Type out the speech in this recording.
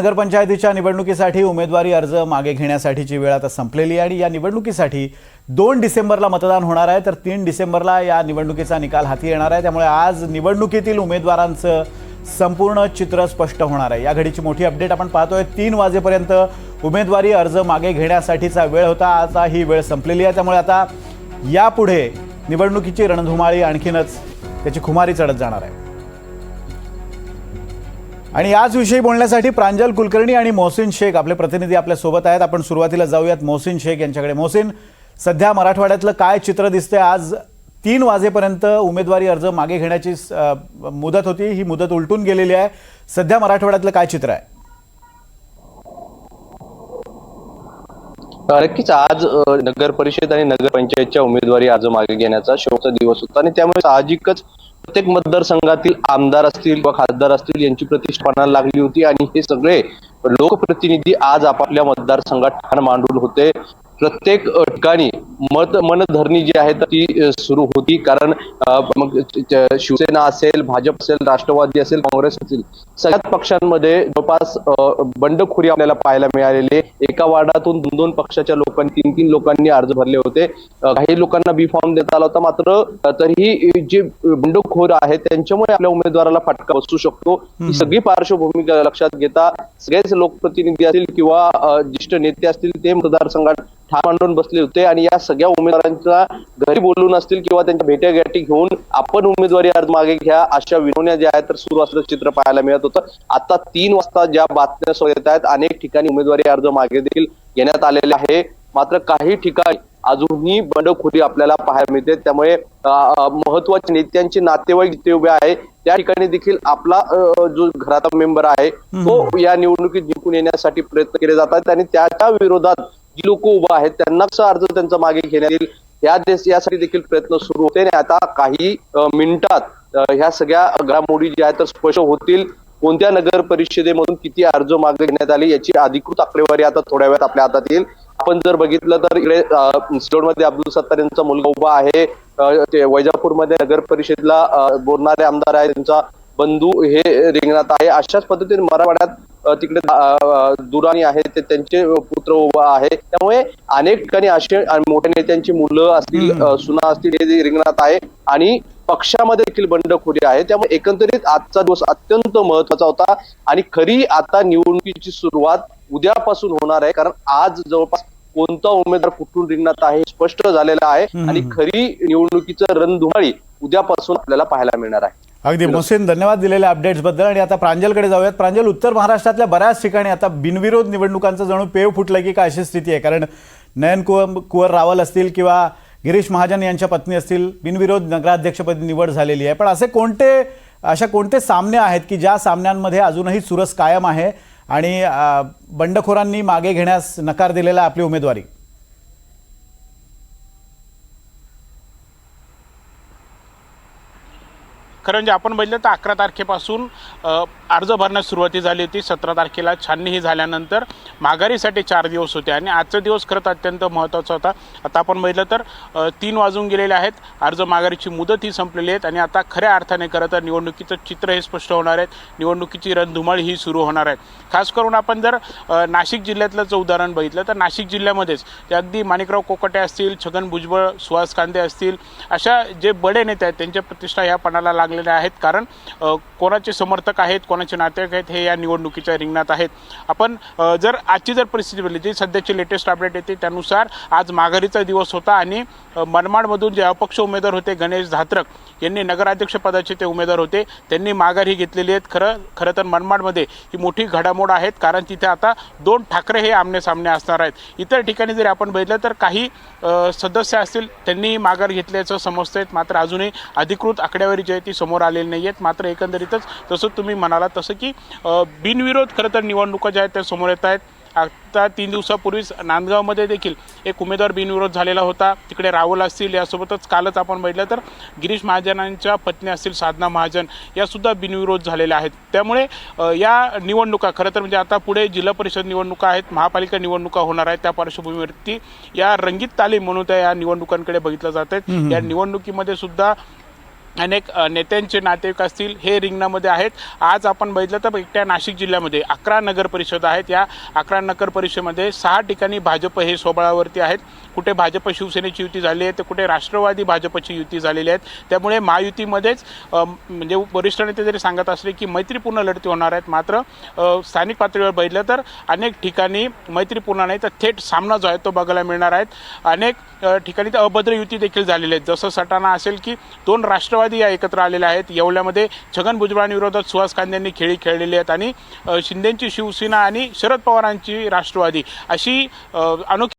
नगरपंचायतीच्या निवडणुकीसाठी उमेदवारी अर्ज मागे घेण्यासाठीची वेळ आता संपलेली आहे आणि या निवडणुकीसाठी दोन डिसेंबरला मतदान होणार आहे. तर तीन डिसेंबरला या निवडणुकीचा निकाल हाती येणार आहे. त्यामुळे आज निवडणुकीतील उमेदवारांचं संपूर्ण चित्र स्पष्ट होणार आहे. या घडीची मोठी अपडेट आपण पाहतोय. तीन वाजेपर्यंत उमेदवारी अर्ज मागे घेण्यासाठीचा वेळ होता. आता ही वेळ संपलेली आहे. त्यामुळे आता यापुढे निवडणुकीची रणधुमाळी आणखीनच त्याची खुमारी चढत जाणार आहे. आणि याच विषयी बोलण्यासाठी प्रांजल कुलकर्णी आणि मोहसिन शेख आपले प्रतिनिधी आपल्यासोबत आहेत. आपण सुरुवातीला जाऊयात मोहसिन शेख यांच्याकडे. मोहसिन सध्या मराठवाड्यातलं काय चित्र दिसते आज तीन वाजेपर्यंत उमेदवारी अर्ज मागे घेण्याची मुदत होती. ही मुदत उलटून गेलेली आहे. सध्या मराठवाड्यातलं काय चित्र आहे? नक्कीच. आज नगर परिषद आणि नगरपंचायतच्या उमेदवारी अर्ज मागे घेण्याचा शेवटचा दिवस होता आणि त्यामुळे साहजिकच प्रत्येक मतदारसंघातील आमदार असतील किंवा खासदार असतील यांची प्रतिष्ठा लागली होती आणि हे सगळे लोकप्रतिनिधी आज आपापल्या मतदारसंघात ठाण मांडून होते. प्रत्येक ठिकाणी मत मनधरणी जी आहे ती सुरू होती. कारण मग शिवसेना असेल भाजप असेल राष्ट्रवादी असेल काँग्रेस असेल सगळ्याच पक्षांमध्ये जवळपास बंडखोरी आपल्याला पाहायला मिळालेली. एका वार्डातून दोन दोन पक्षाच्या लोकांनी तीन तीन लोकांनी अर्ज भरले होते. काही लोकांना बी फॉर्म देता आला होता मात्र तरीही जे बंडखोर आहेत त्यांच्यामुळे आपल्या उमेदवाराला फटका बसू शकतो. ही सगळी पार्श्वभूमी लक्षात घेता सगळेच लोकप्रतिनिधी असतील किंवा ज्येष्ठ नेते असतील ते मतदारसंघात ठाण मांडून बसले होते. आणि या सगळ्या उमेदवारांच्या घरी बोलून असतील किंवा त्यांच्या भेट्या गाठी घेऊन आपण उमेदवारी अर्ज मागे घ्या अशा विनवण्या ज्या आहेत तर सुरू असलेलं चित्र पाहायला मिळत होतं. आता तीन वाजता ज्या बातम्या समोर येत आहेत अनेक ठिकाणी उमेदवारी अर्ज मागे देखील घेण्यात आलेले आहे. मात्र काही ठिकाणी अजूनही बंडखोरी आपल्याला पाहायला मिळते. त्यामुळे महत्त्वाचे नेत्यांचे नातेवाईक जिथे उभे आहे त्या ठिकाणी देखील आपला जो घराचा मेंबर आहे तो या निवडणुकीत जिंकून येण्यासाठी प्रयत्न केले जातात आणि त्याच्या विरोधात जी लोक उभं आहेत त्यांना कसा अर्ज त्यांचा मागे घेण्यात येईल या देश यासाठी देखील प्रयत्न सुरू होते. आणि आता काही मिनिटात ह्या सगळ्या घडामोडी ज्या आहेत तर स्पष्ट होतील. कोणत्या नगर परिषदेमधून किती अर्ज मागे घेण्यात आले याची अधिकृत आकडेवारी आता थोड्या वेळात आपल्या हातात येईल. आपण जर बघितलं तर इकडे मध्ये अब्दुल सत्तार यांचा मुलगा उभा आहे. ते वैजापूरमध्ये नगर परिषदेला बोलणारे आमदार आहे त्यांचा बंधू हे रिंगणात आहे. अशाच पद्धतीने मराठवाड्यात तिकडे दुराणी आहे ते त्यांचे पुत्र उभा आहे. त्यामुळे अनेक ठिकाणी असे मोठ्या नेत्यांची मुलं असतील सुना असतील हे रिंगणात आहे आणि पक्षामध्ये देखील बंडखोरी आहे. त्यामुळे एकंदरीत आजचा दिवस अत्यंत महत्त्वाचा होता आणि खरी आता निवडणुकीची सुरुवात उद्यापासून होणार आहे. कारण आज जवळपास कोणता उमेदवार कुठून रिंगणात आहे स्पष्ट झालेलं आहे आणि खरी निवडणुकीचं रणधुमाळी उद्यापासून आपल्याला पाहायला मिळणार आहे. अगदी मोहसिन धन्यवाद दिलेल्या अपडेट्सबद्दल आणि आता प्रांजलकडे जाऊयात. प्रांजल उत्तर महाराष्ट्रातल्या बऱ्याच ठिकाणी आता बिनविरोध निवडणुकांचं जणू पेव फुटलं की काय अशी स्थिती आहे? कारण नयन कुवर कुवर रावल असतील किंवा गिरीश महाजन यांच्या पत्नी असतील बिनविरोध नगराध्यक्षपदी निवड झालेली आहे. पण असे कोणते अशा कोणते सामने आहेत की ज्या सामन्यांमध्ये अजूनही चुरस कायम आहे आणि बंडखोरांनी मागे घेण्यास नकार दिलेला आहे आपली उमेदवारी? खरं म्हणजे आपण बघितलं तर अकरा तारखेपासून अर्ज भरण्यास सुरुवाती झाली होती. सतरा तारखेला छाननी झाल्यानंतर माघारीसाठी चार दिवस होते आणि आजचा दिवस खरंच अत्यंत महत्त्वाचा होता. आता आपण बघितलं तर तीन वाजून गेलेले आहेत. अर्ज माघारीची मुदत ही संपलेली आहेत आणि आता खऱ्या अर्थाने खरं तर निवडणुकीचं चित्र हे स्पष्ट होणार आहेत निवडणुकीची रणधुमाळी ही सुरू होणार आहे. खास करून आपण जर नाशिक जिल्ह्यातलं जर उदाहरण बघितलं तर नाशिक जिल्ह्यामध्येच ते अगदी माणिकराव कोकटे असतील छगन भुजबळ सुहास कांदे असतील अशा जे बडे नेते आहेत त्यांच्या प्रतिष्ठा ह्या पणाला लागलेल्या आहेत. कारण कोणाचे समर्थक आहेत कोणाचे नातेवाईक आहेत हे या निवडणुकीच्या रिंगणात आहेत. आपण जर आजची जर परिस्थिती बघितली जी सध्याची लेटेस्ट अपडेट येते त्यानुसार आज माघारीचा दिवस होता आणि मनमाडमधून जे अपक्ष उमेदवार होते गणेश धात्रक यांनी नगराध्यक्षपदाचे ते उमेदवार होते. त्यांनी माघारी घेतलेली आहेत. खरं खरं तर मनमाडमध्ये ही मोठी घडामोड आहेत. कारण तिथे आता दोन ठाकरे हे आमने सामने असणार आहेत. इतर ठिकाणी जरी आपण बघितलं तर काही सदस्य असतील त्यांनी माघार घेतल्याचं समजतंय. मात्र अजूनही अधिकृत आकडेवारी जी आहे ती समोर आलेली नाही आहेत मात्र एकंदरीतच तसं तुम्ही म्हणाला तसं की बिनविरोध खरं तर निवडणुका ज्या आहेत त्या समोर येत आहेत. आता तीन दिवसापूर्वीच नांदगावमध्ये देखील एक उमेदवार बिनविरोध झालेला होता. तिकडे राहुल असतील यासोबतच कालच आपण बघितलं तर गिरीश महाजनांच्या पत्नी असतील साधना महाजन यासुद्धा बिनविरोध झालेल्या आहेत. त्यामुळे या निवडणुका खरं तर म्हणजे आता पुढे जिल्हा परिषद निवडणुका आहेत महापालिका निवडणुका होणार आहेत. त्या पार्श्वभूमीवरती या रंगीत तालीम म्हणून त्या या निवडणुकांकडे बघितलं जात आहेत. या निवडणुकीमध्ये सुद्धा अनेक नेत्यांचे नातेवाईक असतील हे रिंगणामध्ये आहेत. आज आपण बघितलं तर एकट्या नाशिक जिल्ह्यामध्ये अकरा नगर परिषद आहेत. या अकरा नगर परिषदेमध्ये सहा ठिकाणी भाजप हे सोबळावरती आहेत. कुठे भाजप शिवसेनेची युती झाली आहे तर कुठे राष्ट्रवादी भाजपची युती झालेली आहेत. त्यामुळे महायुतीमध्येच म्हणजे वरिष्ठ नेते जरी सांगत असले की मैत्रीपूर्ण लढती होणार आहेत मात्र स्थानिक पातळीवर बघितलं तर अनेक ठिकाणी मैत्रीपूर्ण नाही तर थेट सामना जो आहे तो बघायला मिळणार आहेत. अनेक ठिकाणी तर अभद्र युती देखील झालेली आहेत. जसं सटाणा असेल की दोन राष्ट्र राष्ट्रवादी या एकत्र आलेल्या आहेत. येवल्यामध्ये छगन भुजबळांविरोधात सुहास कांद्यांनी खेळी खेळलेली आहेत आणि शिंदेंची शिंदेची शिवसेना आणि शरद पवारांची राष्ट्रवादी अशी अनोखी